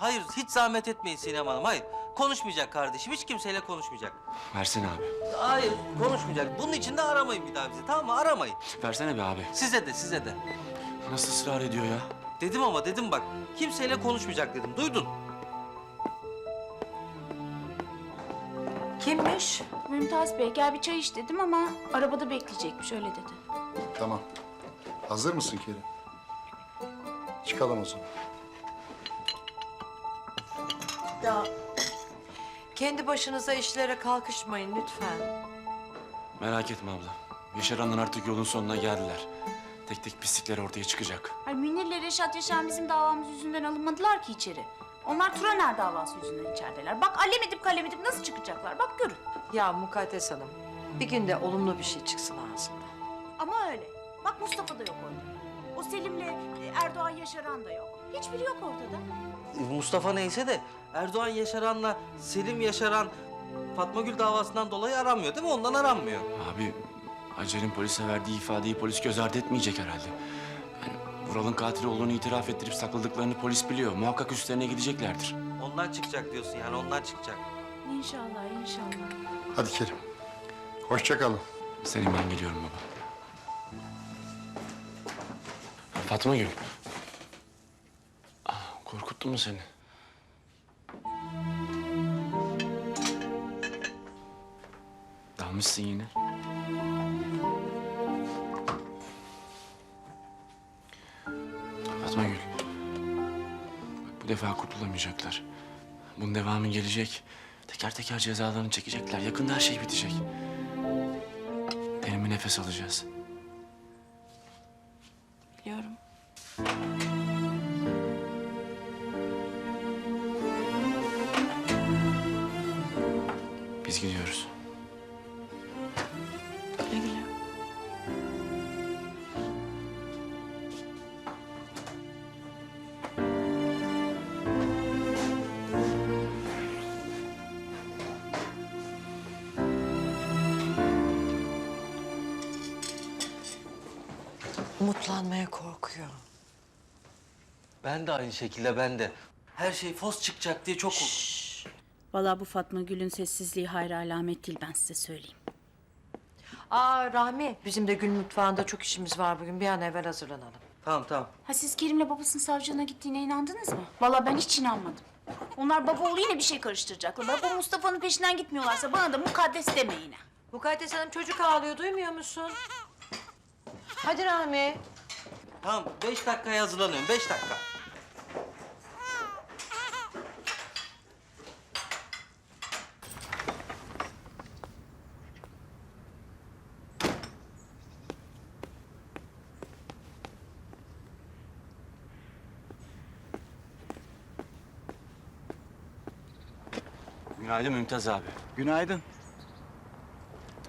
hayır hiç zahmet etmeyin Sinem Hanım hayır. Konuşmayacak kardeşim hiç kimseyle konuşmayacak. Versene abi. Hayır konuşmayacak. Bunun için de aramayın bir daha bizi tamam mı aramayın. Versene be abi. Size de size de. Nasıl ısrar ediyor ya? Dedim ama dedim bak kimseyle konuşmayacak dedim duydun. Kimmiş? Mümtaz Bey gel bir çay iç dedim ama arabada bekleyecekmiş öyle dedi. Tamam. Hazır mısın Kerim? Çıkalım o zaman. Ya kendi başınıza işlere kalkışmayın lütfen. Merak etme abla. Yaşaranlar artık yolun sonuna geldiler. Tek tek pislikler ortaya çıkacak. Ay Münir'le Reşat Yaşar bizim davamız yüzünden alınmadılar ki içeri. Onlar Turaner davası yüzünden içerideler. Bak alem edip kalem edip nasıl çıkacaklar bak görün. Ya Mukaddes Hanım, bir günde olumlu bir şey çıksın ağzından. Ama öyle. Bak Mustafa da yok orada. O Selim'le e, Erdoğan Yaşaran da yok. Hiçbiri yok ortada. Mustafa neyse de Erdoğan Yaşaran'la Selim Yaşaran Fatma Gül davasından dolayı aranmıyor değil mi? Ondan aranmıyor. Abi Hacer'in polise verdiği ifadeyi polis göz ardı etmeyecek herhalde. Yani Vural'ın katil olduğunu itiraf ettirip sakladıklarını polis biliyor. Muhakkak üstlerine gideceklerdir. Ondan çıkacak diyorsun yani ondan çıkacak. İnşallah inşallah. Hadi Kerim. Hoşça kalın. Selim ben geliyorum baba. Fatma Gül. Ah, korkuttu mu seni? Dalmışsın yine. Fatma Gül. Bak bu defa kurtulamayacaklar. Bunun devamı gelecek. Teker teker cezalarını çekecekler. Yakında her şey bitecek. Derin bir nefes alacağız. Biliyorum. Biz gidiyoruz. Umutlanmaya korkuyor. Ben de aynı şekilde ben de. Her şey fos çıkacak diye çok... Vallahi bu Fatma Gül'ün sessizliği hayra alamet değil ben size söyleyeyim. Aa Rahmi, bizim de gün mutfağında çok işimiz var bugün. Bir an evvel hazırlanalım. Tamam tamam. Ha siz Kerim'le babasının savcılığına gittiğine inandınız mı? Vallahi ben hiç inanmadım. Onlar baba oğlu yine bir şey karıştıracaklar. Bak Mustafa'nın peşinden gitmiyorlarsa bana da mukaddes deme yine. Mukaddes Hanım çocuk ağlıyor, duymuyor musun? Hadi Rahmi. Tamam beş dakikaya hazırlanıyorum beş dakika. Günaydın Mümtaz abi. Günaydın.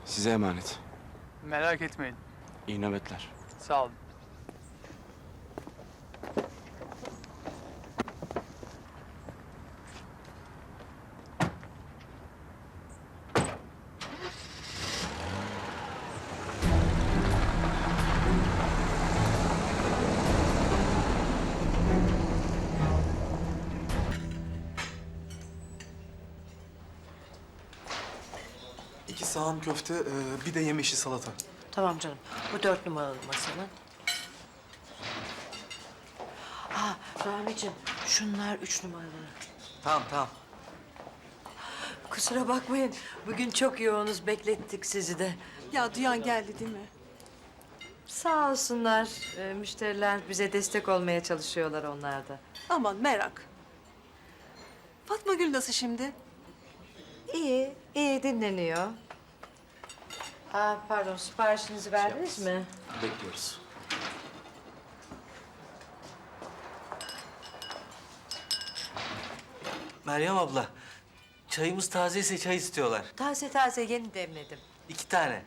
Size emanet. Merak etmeyin. İyi nöbetler. Sağ olun. İki sahan köfte, e, bir de yemişi salata. Tamam canım. Bu dört numaralı masanın. Aa Rahmi'ciğim, şunlar üç numaralı. Tamam tamam. Kusura bakmayın. Bugün çok yoğunuz. Beklettik sizi de. Ya duyan geldi değil mi? Sağ olsunlar. e, müşteriler bize destek olmaya çalışıyorlar onlar da. Aman merak. Fatma Gül nasıl şimdi? İyi, iyi dinleniyor. Aa, pardon, siparişinizi verdiniz mi? Bekliyoruz. Meryem abla çayımız tazeyse çay istiyorlar. Taze taze yeni demledim. İki tane.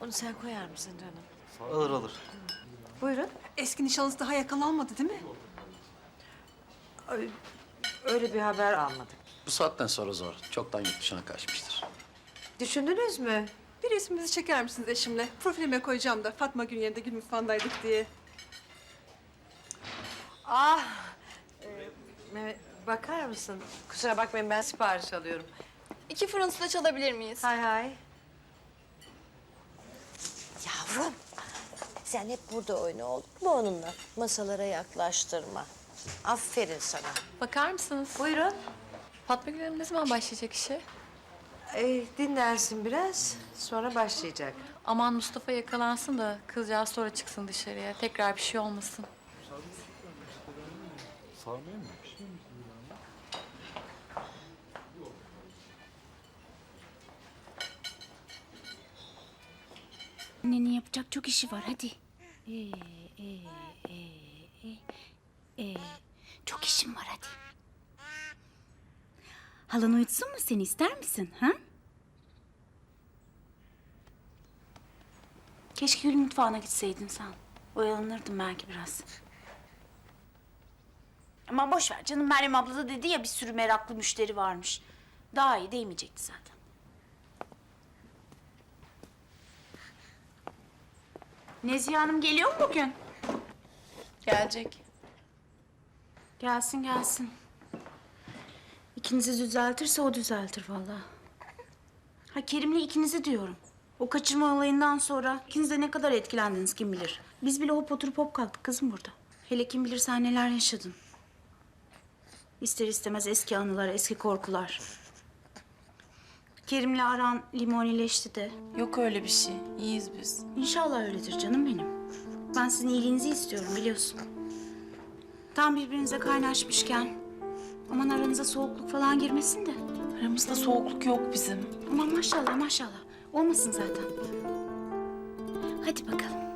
Onu sen koyar mısın canım? Olur olur. Buyurun. Eski nişanlısı daha yakalanmadı değil mi? Öyle bir haber almadık. Bu saatten sonra zor. Çoktan yurt dışına kaçmıştır. Düşündünüz mü? Bir resminizi çeker misiniz eşimle? Profilime koyacağım da Fatma Gül yerinde Gül mutfağındaydık diye. Ah! Ee, Mehmet, bakar mısın? Kusura bakmayın ben sipariş alıyorum. İki Fransızca çalabilir miyiz? Hay hay. Yavrum, sen hep burada oyna olur mu onunla? Masalara yaklaştırma. Aferin sana. Bakar mısınız? Buyurun. Fatma Gül Hanım ne zaman başlayacak işe? Ee, dinlensin biraz, sonra başlayacak. Aman Mustafa yakalansın da kızcağız sonra çıksın dışarıya. Tekrar bir şey olmasın. Annenin yapacak çok işi var hadi. Ee, e, e, e, e. Çok işim var hadi. Halan uyutsun mu seni ister misin ha? Keşke Gül mutfağına gitseydin sen. Oyalanırdım belki biraz. Ama boş ver canım Meryem abla da dedi ya bir sürü meraklı müşteri varmış. Daha iyi değmeyecekti zaten. Nezihe Hanım geliyor mu bugün? Gelecek. Gelsin gelsin. İkinizi düzeltirse o düzeltir vallahi. Ha Kerim'le ikinizi diyorum. O kaçırma olayından sonra ikiniz de ne kadar etkilendiniz kim bilir. Biz bile hop oturup hop kalktık kızım burada. Hele kim bilir sen neler yaşadın. İster istemez eski anılar, eski korkular. Kerim'le aran limonileşti de. Yok öyle bir şey. İyiyiz biz. İnşallah öyledir canım benim. Ben sizin iyiliğinizi istiyorum biliyorsun. Tam birbirinize kaynaşmışken aman aranıza soğukluk falan girmesin de. Aramızda soğukluk yok bizim. Aman maşallah maşallah. Olmasın zaten. Hadi bakalım.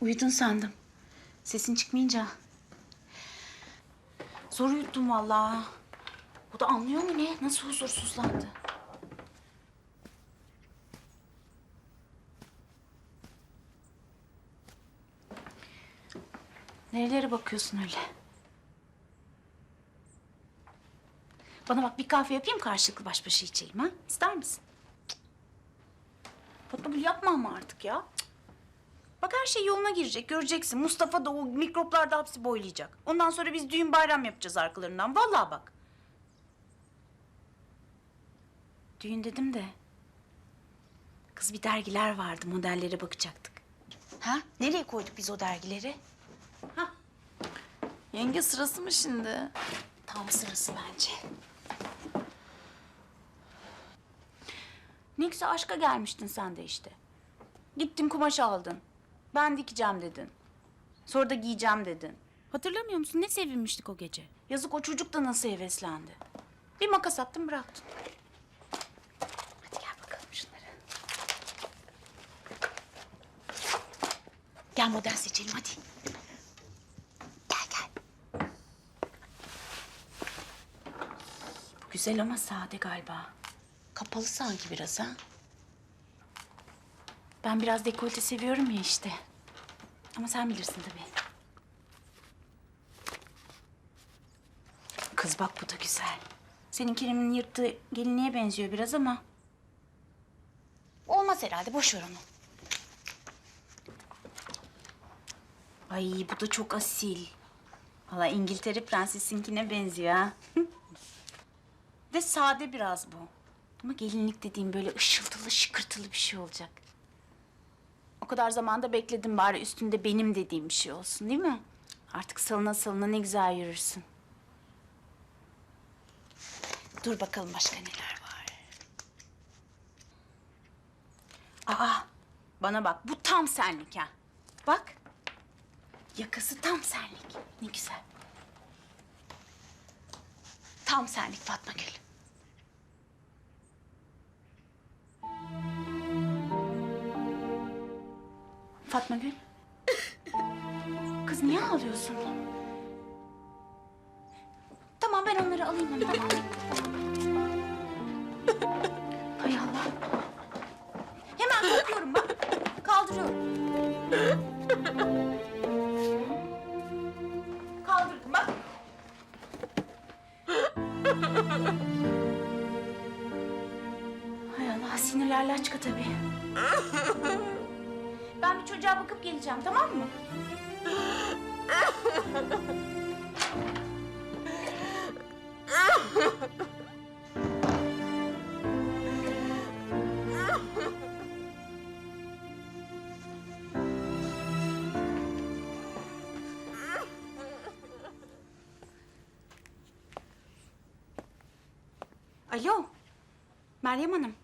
Uyudun sandım. Sesin çıkmayınca. Zor uyuttum vallahi. O da anlıyor mu ne? Nasıl huzursuzlandı? Nerelere bakıyorsun öyle? Bana bak bir kahve yapayım karşılıklı baş başa içelim ha? İster misin? Fatma Gül yapma ama artık ya. Bak her şey yoluna girecek göreceksin. Mustafa da o mikroplar da hapsi boylayacak. Ondan sonra biz düğün bayram yapacağız arkalarından. Vallahi bak. Düğün dedim de. Kız bir dergiler vardı modellere bakacaktık. Ha? Nereye koyduk biz o dergileri? Yenge sırası mı şimdi? Tam sırası bence. Ne güzel aşka gelmiştin sen de işte. Gittin kumaş aldın. Ben dikeceğim dedin. Sonra da giyeceğim dedin. Hatırlamıyor musun? Ne sevinmiştik o gece. Yazık o çocuk da nasıl heveslendi. Bir makas attın bıraktın. Hadi gel bakalım şunları. Gel model seçelim hadi. Gel gel. Bu güzel ama sade galiba. Kapalı sanki biraz ha. Ben biraz dekolte seviyorum ya işte. Ama sen bilirsin tabii. Kız bak bu da güzel. Senin Kerem'in yırttığı gelinliğe benziyor biraz ama... Olmaz herhalde, boş ver onu. Ay bu da çok asil. Valla İngiltere prensesinkine benziyor ha. de sade biraz bu. Ama gelinlik dediğim böyle ışıltılı, şıkırtılı bir şey olacak. Kadar zamanda bekledim bari üstünde benim dediğim bir şey olsun değil mi? Artık salına salına ne güzel yürürsün. Dur bakalım başka neler var. Aa, bana bak bu tam senlik ha. Bak. Yakası tam senlik. Ne güzel. Tam senlik Fatma Gül. Fatma Gül. Kız niye ağlıyorsun? Tamam ben onları alayım hemen. Hay Allah. Hemen kalkıyorum bak. Kaldırıyorum. Kaldırdım bak. Hay Allah sinirler laçka tabii. Çocuğa bakıp geleceğim tamam mı? Alo. Meryem Hanım.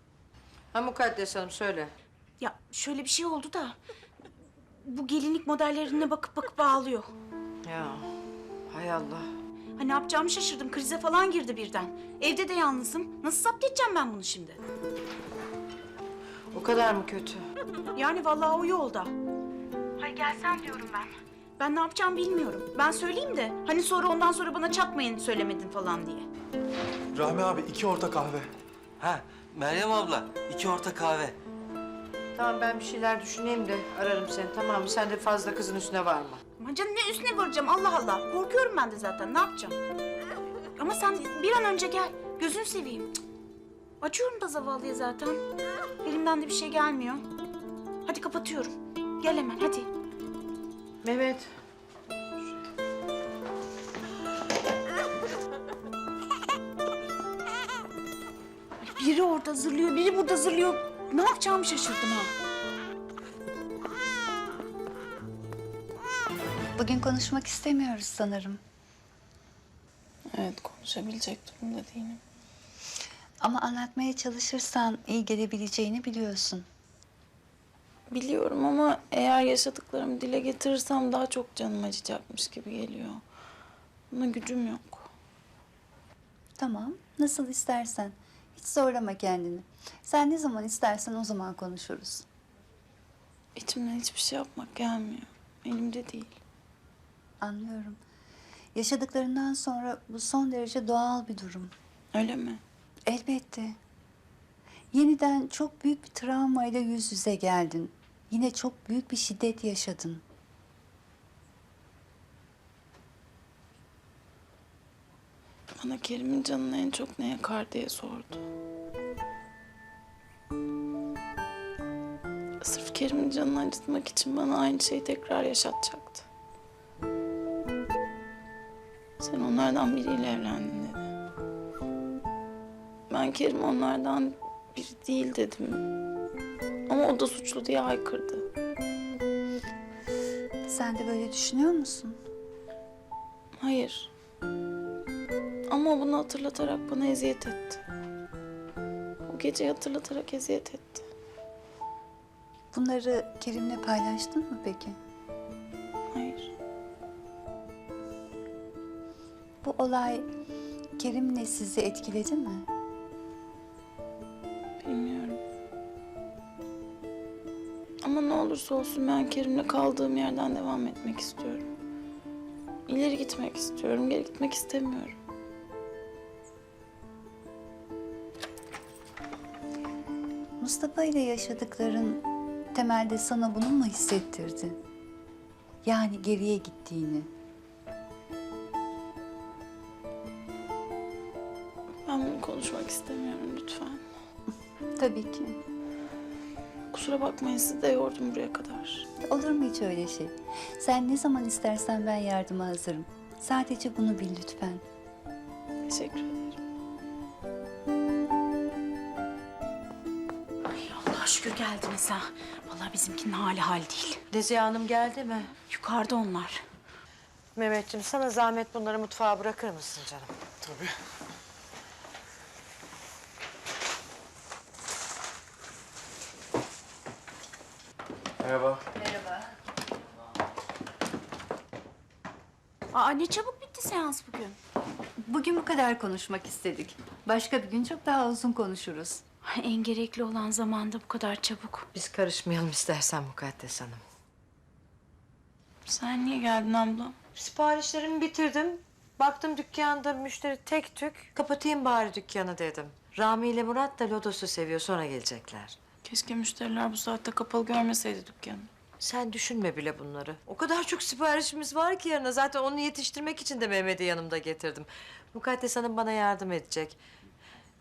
Ha Mukaddes Hanım söyle. Ya şöyle bir şey oldu da bu gelinlik modellerine bakıp bakıp ağlıyor. Ya hay Allah. Ha ne yapacağımı şaşırdım. Krize falan girdi birden. Evde de yalnızım. Nasıl zapt edeceğim ben bunu şimdi? O kadar mı kötü? Yani vallahi o yolda. Hay gelsen diyorum ben. Ben ne yapacağımı bilmiyorum. Ben söyleyeyim de hani sonra ondan sonra bana çatmayın söylemedin falan diye. Rahmi abi iki orta kahve. Ha Meryem abla iki orta kahve. Tamam ben bir şeyler düşüneyim de ararım seni tamam mı? Sen de fazla kızın üstüne varma. Ama canım ne üstüne varacağım Allah Allah. Korkuyorum ben de zaten ne yapacağım? Ama sen bir an önce gel. Gözünü seveyim. Cık. Acıyorum da zavallıya zaten. Elimden de bir şey gelmiyor. Hadi kapatıyorum. Gel hemen hadi. Mehmet. Biri orada zırlıyor, biri burada zırlıyor. Ne yapacağımı şaşırdım ha. Bugün konuşmak istemiyoruz sanırım. Evet konuşabilecek durumda değilim. Ama anlatmaya çalışırsan iyi gelebileceğini biliyorsun. Biliyorum ama eğer yaşadıklarımı dile getirirsem daha çok canım acıyacakmış gibi geliyor. Buna gücüm yok. Tamam, nasıl istersen. Hiç zorlama kendini. Sen ne zaman istersen o zaman konuşuruz. İçimden hiçbir şey yapmak gelmiyor. Elimde değil. Anlıyorum. Yaşadıklarından sonra bu son derece doğal bir durum. Öyle mi? Elbette. Yeniden çok büyük bir travmayla yüz yüze geldin. Yine çok büyük bir şiddet yaşadın. Bana Kerim'in canını en çok ne yakar diye sordu. Sırf Kerim'in canını acıtmak için bana aynı şeyi tekrar yaşatacaktı. Sen onlardan biriyle evlendin dedi. Ben Kerim onlardan biri değil dedim. Ama o da suçlu diye haykırdı. Sen de böyle düşünüyor musun? Hayır. Ama bunu hatırlatarak bana eziyet etti. O geceyi hatırlatarak eziyet etti. Bunları Kerim'le paylaştın mı peki? Hayır. Bu olay Kerim'le sizi etkiledi mi? Bilmiyorum. Ama ne olursa olsun ben Kerim'le kaldığım yerden devam etmek istiyorum. İleri gitmek istiyorum, geri gitmek istemiyorum. Mustafa ile yaşadıkların temelde sana bunu mu hissettirdi? Yani geriye gittiğini. Ben bunu konuşmak istemiyorum lütfen. Tabii ki. Kusura bakmayın sizi de yordum buraya kadar. Olur mu hiç öyle şey? Sen ne zaman istersen ben yardıma hazırım. Sadece bunu bil lütfen. Teşekkür ederim. Şükür geldiniz ha. Vallahi bizimkinin hali hal değil. Nezihe Hanım geldi mi? Yukarıda onlar. Mehmetciğim sana zahmet bunları mutfağa bırakır mısın canım? Tabii. Merhaba. Aa ne çabuk bitti seans bugün. Bugün bu kadar konuşmak istedik. Başka bir gün çok daha uzun konuşuruz. Ay, en gerekli olan zamanda bu kadar çabuk. Biz karışmayalım istersen Mukaddes Hanım. Sen niye geldin abla? Siparişlerimi bitirdim. Baktım dükkanda müşteri tek tük. Kapatayım bari dükkanı dedim. Rami ile Murat da lodosu seviyor sonra gelecekler. Keşke müşteriler bu saatte kapalı görmeseydi dükkanı. Sen düşünme bile bunları. O kadar çok siparişimiz var ki yarına. Zaten onu yetiştirmek için de Mehmet'i yanımda getirdim. Mukaddes Hanım bana yardım edecek.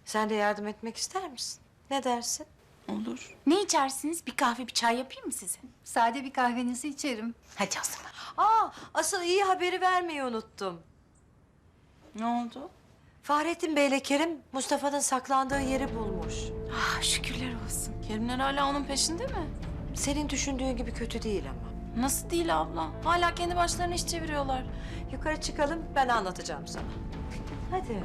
Sen de yardım etmek ister misin? Ne dersin? Olur. Ne içersiniz? Bir kahve, bir çay yapayım mı size? Sade bir kahvenizi içerim. Hadi o zaman. Aa, asıl iyi haberi vermeyi unuttum. Ne oldu? Fahrettin Bey'le Kerim Mustafa'nın saklandığı yeri bulmuş. Ah şükürler olsun. Kerimler hala onun peşinde mi? Senin düşündüğün gibi kötü değil ama. Nasıl değil abla? Hala kendi başlarına iş çeviriyorlar. Yukarı çıkalım ben anlatacağım sana. Hadi.